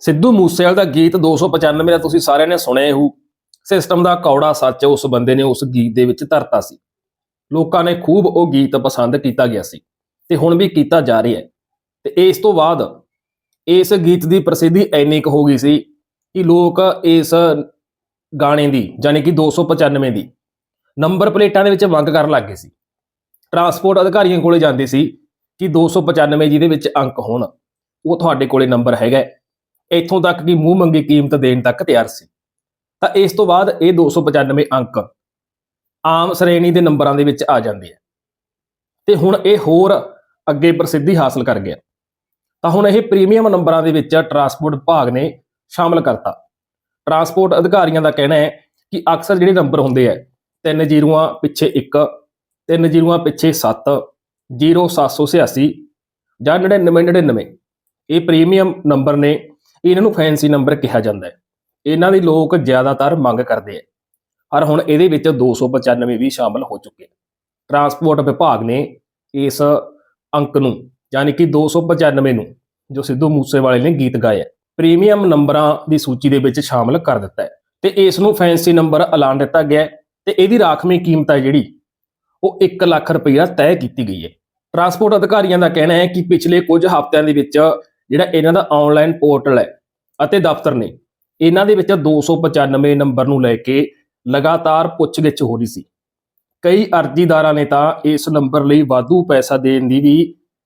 ਸਿੱਧੂ ਮੂਸੇਵਾਲ ਦਾ ਗੀਤ 295 ਦਾ ਤੁਸੀਂ ਸਾਰਿਆਂ ਨੇ ਸੁਣਿਆ ਹੋਊ। ਸਿਸਟਮ ਦਾ ਕੌੜਾ ਸੱਚ ਉਸ ਬੰਦੇ ਨੇ ਉਸ ਗੀਤ ਦੇ ਵਿੱਚ ਧਰਤਾ ਸੀ। ਲੋਕਾਂ ਨੇ ਖੂਬ ਉਹ ਗੀਤ ਪਸੰਦ ਕੀਤਾ ਗਿਆ ਸੀ ਤੇ ਹੁਣ ਵੀ ਕੀਤਾ ਜਾ ਰਿਹਾ ਹੈ। ਤੇ ਇਸ ਤੋਂ ਬਾਅਦ ਇਸ ਗੀਤ ਦੀ ਪ੍ਰਸਿੱਧੀ ਇੰਨੀ ਕੁ ਹੋ ਗਈ ਸੀ ਕਿ ਲੋਕ ਇਸ ਗਾਣੇ ਦੀ ਯਾਨੀ ਕਿ 295 ਦੀ ਨੰਬਰ ਪਲੇਟਾਂ ਦੇ ਵਿੱਚ ਮੰਗ ਕਰਨ ਲੱਗ ਗਏ ਸੀ। ਟਰਾਂਸਪੋਰਟ ਅਧਿਕਾਰੀਆਂ ਕੋਲੇ ਜਾਂਦੇ ਸੀ ਕਿ 295 ਜਿਹਦੇ ਵਿੱਚ ਅੰਕ ਹੋਣ। ਉਹ ਤੁਹਾਡੇ ਕੋਲੇ ਨੰਬਰ ਹੈਗਾ ਇੱਥੋਂ ਤੱਕ ਕਿ ਮੂੰਹ ਮੰਗੀ ਕੀਮਤ ਦੇਣ ਤੱਕ ਤਿਆਰ ਸੀ। ਤਾਂ ਇਸ ਤੋਂ ਬਾਅਦ ਇਹ 295 ਅੰਕ ਆਮ ਸ਼੍ਰੇਣੀ ਦੇ ਨੰਬਰਾਂ ਦੇ ਵਿੱਚ ਆ ਜਾਂਦੇ ਆ। ਤੇ ਹੁਣ ਇਹ ਹੋਰ ਅੱਗੇ ਪ੍ਰਸਿੱਧੀ ਹਾਸਲ ਕਰ ਗਿਆ। ਤਾਂ ਹੁਣ ਇਹ ਪ੍ਰੀਮੀਅਮ ਨੰਬਰਾਂ ਦੇ ਵਿੱਚ ਟਰਾਂਸਪੋਰਟ ਵਿਭਾਗ ਨੇ ਸ਼ਾਮਲ ਕਰਤਾ। ਟਰਾਂਸਪੋਰਟ ਅਧਿਕਾਰੀਆਂ ਦਾ ਕਹਿਣਾ ਹੈ ਕਿ ਅਕਸਰ ਜਿਹੜੇ ਨੰਬਰ ਹੁੰਦੇ ਆ, ਤਿੰਨ ਜ਼ੀਰੋਆਂ ਪਿੱਛੇ 1 ਤਿੰਨ ਜ਼ੀਰੋਆਂ ਪਿੱਛੇ 7 0786 ਜਾਂ 9999 ਇਹ ਪ੍ਰੀਮੀਅਮ ਨੰਬਰ ਨੇ ਇਹਨਾਂ ਨੂੰ ਫੈਂਸੀ ਨੰਬਰ ਕਿਹਾ ਜਾਂਦਾ ਹੈ। ਇਹਨਾਂ ਦੀ ਲੋਕ ਜ਼ਿਆਦਾਤਰ ਮੰਗ ਕਰਦੇ ਆ ਪਰ ਹੁਣ ਇਹਦੇ ਵਿੱਚ 295 ਵੀ ਸ਼ਾਮਲ ਹੋ ਚੁੱਕੇ ਟਰਾਂਸਪੋਰਟ ਵਿਭਾਗ ਨੇ ਇਸ ਅੰਕ ਨੂੰ, ਯਾਨੀ ਕਿ 295 ਨੂੰ, ਜੋ ਸਿੱਧੂ ਮੂਸੇਵਾਲੇ ਨੇ ਗੀਤ ਗਾਇਆ ਪ੍ਰੀਮੀਅਮ ਨੰਬਰਾਂ ਦੀ ਸੂਚੀ ਦੇ ਵਿੱਚ ਸ਼ਾਮਲ ਕਰ ਦਿੱਤਾ ਹੈ। ਤੇ ਇਸ ਨੂੰ ਫੈਂਸੀ ਨੰਬਰ ਐਲਾਨ ਦਿੱਤਾ ਗਿਆ ਹੈ ਤੇ ਇਹਦੀ ਰਾਖਵੀਂ ਕੀਮਤ ਹੈ ਜਿਹੜੀ, ਉਹ 1 ਲੱਖ ਰੁਪਈਆ ਤੈਅ ਕੀਤੀ ਗਈ ਹੈ। ਟਰਾਂਸਪੋਰਟ ਅਧਿਕਾਰੀਆਂ ਦਾ ਕਹਿਣਾ ਹੈ ਕਿ ਪਿਛਲੇ ਕੁਝ ਹਫ਼ਤਿਆਂ ਦੇ ਵਿੱਚ ਜਿਹੜਾ ਇਹਨਾਂ ਦਾ ਆਨਲਾਈਨ ਪੋਰਟਲ ਹੈ ਅਤੇ ਦਫ਼ਤਰ ਨੇ, ਇਹਨਾਂ ਦੇ ਵਿੱਚ 295 ਨੰਬਰ ਨੂੰ ਲੈ ਕੇ ਲਗਾਤਾਰ ਪੁੱਛਗਿੱਛ ਹੋ ਰਹੀ ਸੀ। ਕਈ ਅਰਜ਼ੀਦਾਰਾਂ ਨੇ ਤਾਂ ਇਸ ਨੰਬਰ ਲਈ ਵਾਧੂ ਪੈਸਾ ਦੇਣ ਦੀ ਵੀ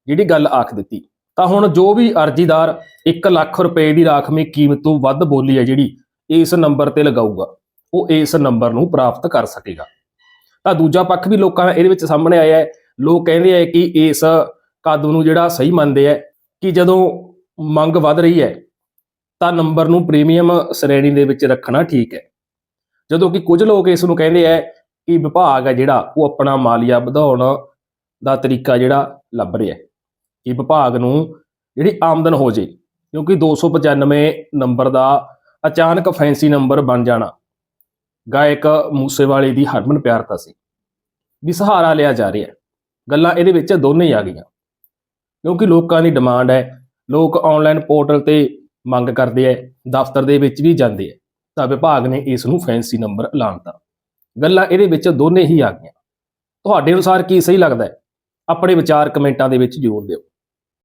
ਜਿਹੜੀ ਗੱਲ ਆਖ ਦਿੱਤੀ। ਤਾਂ ਹੁਣ ਜੋ ਵੀ ਅਰਜ਼ੀਦਾਰ 1 ਲੱਖ ਰੁਪਏ ਦੀ ਰਾਖਮੀ ਕੀਮਤ ਤੋਂ ਵੱਧ ਬੋਲੀ ਹੈ ਜਿਹੜੀ ਇਸ ਨੰਬਰ ਤੇ ਲਗਾਊਗਾ, ਉਹ ਇਸ ਨੰਬਰ ਨੂੰ ਪ੍ਰਾਪਤ ਕਰ ਸਕੇਗਾ। ਤਾਂ ਦੂਜਾ ਪੱਖ ਵੀ ਲੋਕਾਂ ਦਾ ਇਹਦੇ ਵਿੱਚ ਸਾਹਮਣੇ ਆਇਆ ਹੈ। ਲੋਕ ਕਹਿੰਦੇ ਆ ਕਿ ਇਸ ਕਦਮ ਨੂੰ ਜਿਹੜਾ ਸਹੀ ਮੰਨਦੇ ਆ ਕਿ ਜਦੋਂ ਮੰਗ ਵੱਧ ਰਹੀ ਹੈ, ਤਾਂ ਨੰਬਰ ਨੂੰ ਪ੍ਰੀਮੀਅਮ ਸ਼੍ਰੇਣੀ ਦੇ ਵਿੱਚ ਰੱਖਣਾ ਠੀਕ ਹੈ। ਜਦੋਂ ਕਿ ਕੁਝ ਲੋਕ ਇਸ ਨੂੰ ਕਹਿੰਦੇ ਆ ਕਿ ਵਿਭਾਗ ਹੈ ਜਿਹੜਾ, ਉਹ ਆਪਣਾ ਮਾਲੀਆ ਵਧਾਉਣ ਦਾ ਤਰੀਕਾ ਜਿਹੜਾ ਲੱਭ ਰਿਹਾ ਹੈ। ਕਿ ਵਿਭਾਗ ਨੂੰ ਜਿਹੜੀ ਆਮਦਨ ਹੋ ਜੇ, ਕਿਉਂਕਿ 295 ਨੰਬਰ ਦਾ ਅਚਾਨਕ ਫੈਂਸੀ ਨੰਬਰ ਬਣ ਜਾਣਾ, ਗਾਇਕ ਮੂਸੇਵਾਲੇ ਦੀ ਹਰਮਨ ਪਿਆਰਤਾ ਸੀ, ਵੀ ਸਹਾਰਾ ਲਿਆ ਜਾ ਰਿਹਾ ਗੱਲਾਂ ਇਹਦੇ ਵਿੱਚ ਦੋਨੇ ਹੀ ਆ ਗਈਆਂ। ਕਿਉਂਕਿ ਲੋਕਾਂ ਦੀ ਡਿਮਾਂਡ ਹੈ ਲੋਕ ਆਨਲਾਈਨ ਪੋਰਟਲ ਤੇ ਮੰਗ ਕਰਦੇ ਐ, ਦਫ਼ਤਰ ਦੇ ਵਿੱਚ ਵੀ ਜਾਂਦੇ ਐ। ਤਾਂ ਵਿਭਾਗ ਨੇ ਇਸ ਨੂੰ ਫੈਂਸੀ ਨੰਬਰ ਐਲਾਨਤਾ। ਗੱਲਾਂ ਇਹਦੇ ਵਿੱਚ ਦੋਨੇ ਹੀ ਆ ਗਈਆਂ। ਤੁਹਾਡੇ ਅਨੁਸਾਰ ਕੀ ਸਹੀ ਲੱਗਦਾ ਹੈ ਆਪਣੇ ਵਿਚਾਰ ਕਮੈਂਟਾਂ ਦੇ ਵਿੱਚ ਜ਼ਰੂਰ ਦਿਓ।